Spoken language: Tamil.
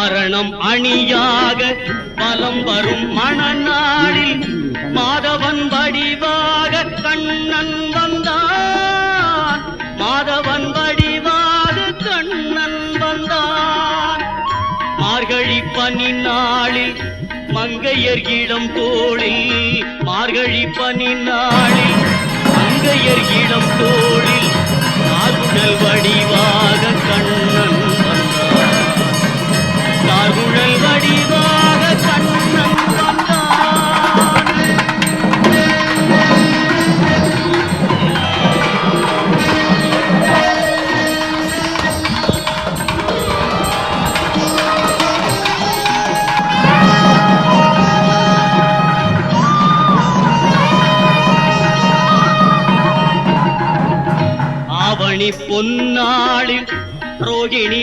காரணம் அணியாக பலம் வரும் மணநாளில் மாதவன் வடிவாக கண்ணன் வந்தான். மாதவன் வடிவாக கண்ணன் வந்தான். மார்கழி பனி நாளில் மங்கையர் இடம் தோழில் மார்கழி பனி நாளில் பொன்னாளில் ரோகிணி